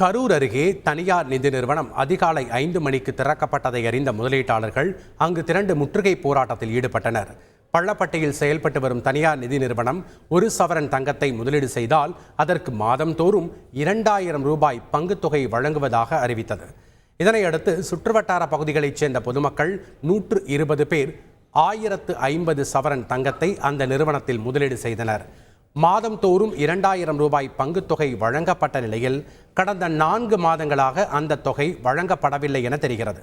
கரூர் அருகே தனியார் நிதி நிறுவனம் அதிகாலை ஐந்து மணிக்கு திறக்கப்பட்டதை அறிந்த முதலீட்டாளர்கள் அங்கு திரண்டு முற்றுகை போராட்டத்தில் ஈடுபட்டனர். பள்ளப்பட்டியில் செயல்பட்டு வரும் தனியார் நிதி நிறுவனம் ஒரு சவரன் தங்கத்தை முதலீடு செய்தால் அதற்கு மாதம்தோறும் இரண்டாயிரம் ரூபாய் பங்குத்தொகை வழங்குவதாக அறிவித்தது. இதனையடுத்து சுற்றுவட்டார பகுதிகளைச் சேர்ந்த பொதுமக்கள் நூற்று இருபது பேர் ஆயிரத்து ஐம்பது சவரன் தங்கத்தை அந்த நிறுவனத்தில் முதலீடு செய்தனர். மாதம்தோறும் இரண்டாயிரம் ரூபாய் பங்குத்தொகை வழங்கப்பட்ட நிலையில் கடந்த நான்கு மாதங்களாக அந்த தொகை வழங்கப்படவில்லை என தெரிகிறது.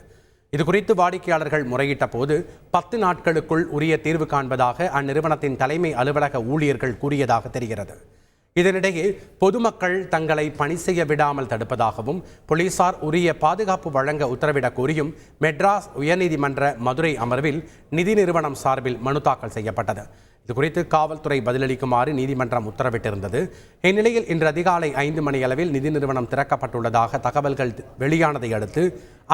இதுகுறித்து வாடிக்கையாளர்கள் முறையிட்ட போது பத்து நாட்களுக்குள் உரிய தீர்வு காண்பதாக அந்நிறுவனத்தின் தலைமை அலுவலக ஊழியர்கள் கூறியதாக தெரிகிறது. இதனிடையே பொதுமக்கள் தங்களை பணி செய்ய விடாமல் தடுப்பதாகவும் போலீசார் உரிய பாதுகாப்பு வழங்க உத்தரவிடக் கோரியும் மெட்ராஸ் உயர்நீதிமன்ற மதுரை அமர்வில் நிதி நிறுவனம் சார்பில் மனு தாக்கல் செய்யப்பட்டது. இதுகுறித்து காவல்துறை பதிலளிக்குமாறு நீதிமன்றம் உத்தரவிட்டிருந்தது. இந்நிலையில் இன்று அதிகாலை ஐந்து மணியளவில் நிதி நிறுவனம் திறக்கப்பட்டுள்ளதாக தகவல்கள் வெளியானதை அடுத்து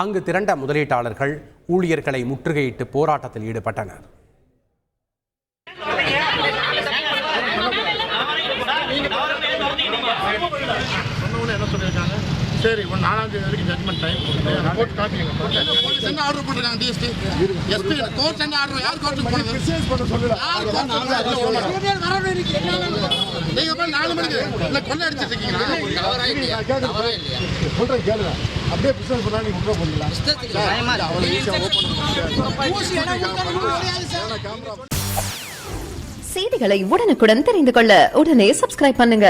அங்கு திரண்ட முதலீட்டாளர்கள் ஊழியர்களை முற்றுகையிட்டு போராட்டத்தில் ஈடுபட்டனர். என்ன சொல்லியிருக்காங்க சரி ஒரு நாலாம் தேதி வரைக்கும் ஜட்மெண்ட் டைம் கொடுத்து ரிப்போர்ட் காப்பி எங்க போலீஸ் என்ன ஆர்டர் போட்டிருக்காங்க டிஎஸ்பி எஸ்பி கோர்ட் என்ன ஆர்டர் யார் கோர்ட்டுக்கு போனது? நீங்க போய் நாலு மணிக்கு இல்ல கொள்ளை அடிச்சிட்டு இருக்கீங்களா? சொல்றேன் கேளுங்க. அப்படியே பிசினஸ் பண்ணா நீங்க உள்ள போறீங்களா? செய்திகளை உடனுக்குடன் தெரிந்து கொள்ள உடனே சப்ஸ்கிரைப் பண்ணுங்க.